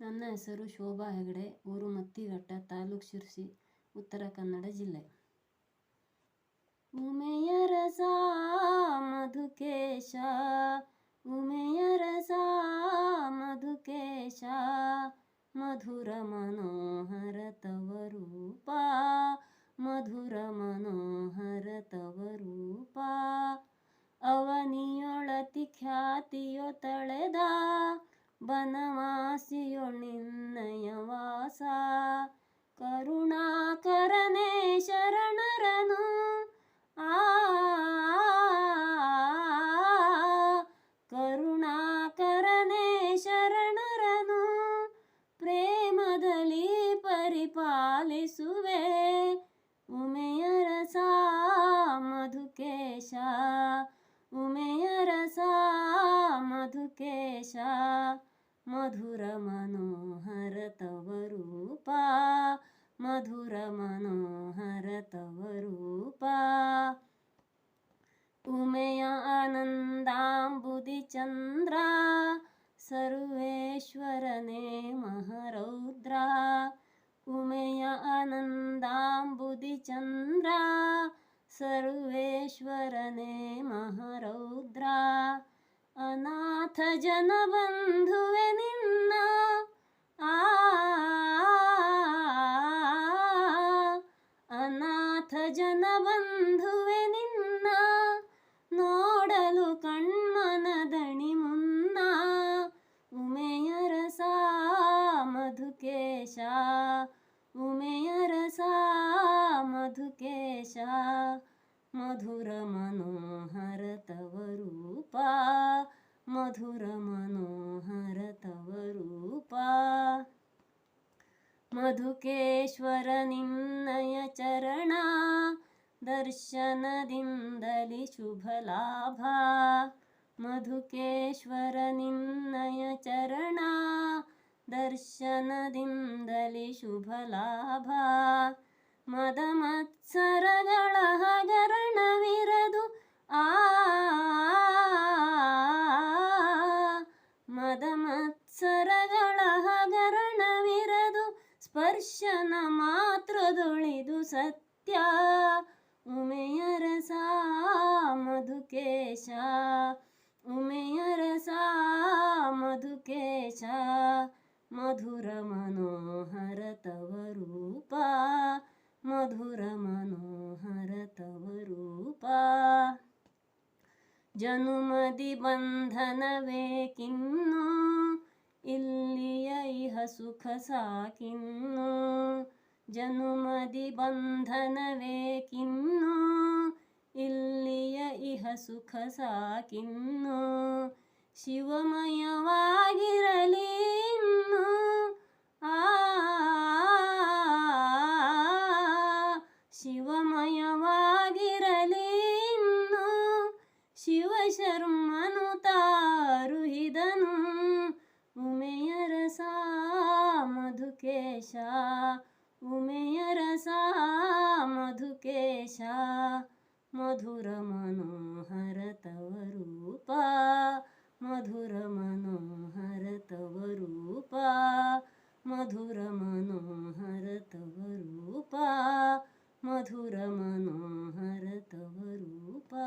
ನನ್ನ ಹೆಸರು ಶೋಭಾ ಹೆಗಡೆ, ಊರು ಮತ್ತಿಘಟ್ಟ, ತಾಲೂಕು ಶಿರ್ಸಿ, ಉತ್ತರ ಕನ್ನಡ ಜಿಲ್ಲೆ. ಉಮೆಯ ರಸ ಮಧುಕೇಶ ಉಮೆಯ ರಸ ಮಧುಕೇಶ, ಮಧುರ ಮನೋಹರ ತವರೂಪ ಮಧುರ ಮನೋಹರ ತವರೂಪ ಅವನಿಯೊಳತಿ ಖ್ಯಾತಿಯೊ ತಳೆದ ಬನವಾಸಿಯೊಳಿನ್ನಯ ವಾಸ. मधुर मनोहरतवरु मधुर मनोहरतवरूपा उन्दां बुदिचन्द्रा सर्वेश्वर सर्वेश्वरने महरौद्रा। उमेया आनन्दां सर्वेश्वरने महरौद्रा। अनाथजनबन्धु ಅನಾಥ ಜನ ಬಂಧುವೆ ನಿನ್ನ ನೋಡಲು ಕಣ್ಮನದಣಿ ಮುನ್ನ ಉಮೆಯ ರಸ ಮಧುಕೇಶ ಉಮೆಯ ರಸ ಮಧುಕೇಶ ಮಧುರ ಮನೋಹರ ತವ ರೂಪ ಮಧುರ ಮನೋಹರ ತವ मधुकेश्वर दर्शनदिन्दलि शुभलाभा। दर्शन दर्शनदिन्दलि शुभलाभा। मदमत्सरगणः गरणविरदु आ ಸ್ಪರ್ಶನ ಮಾತ್ರದೊಳಿದು ಸತ್ಯ ಉಮೆಯ ರಸ ಮಧುಕೇಶ ಉಮೆಯ ರಸ ಮಧುಕೇಶ ಮಧುರ ಮನೋಹರ ತವ ರೂಪ ಮಧುರ ಮನೋಹರ ತವ ರೂಪ ಜನುಮದಿ ಬಂಧನವೇಕಿನ್ನು ಇಲ್ಲಿಯ ಇಹ ಸುಖ ಸಾಕಿನ್ನು ಜನುಮದಿ ಬಂಧನವೇ ಕಿನ್ನು ಇಲ್ಲಿಯ ಇಹ ಸುಖ ಸಾಕಿನ್ನು ಶಿವಮಯವಾಗಿರಲಿ. मधुकेशा उमेयरसा मधुकेशा मधुरमनोहर तव रूपा मधुरमनोहर तव रूपा मधुरमनोहर तव रूपा मधुरमनोहर तव रूपा।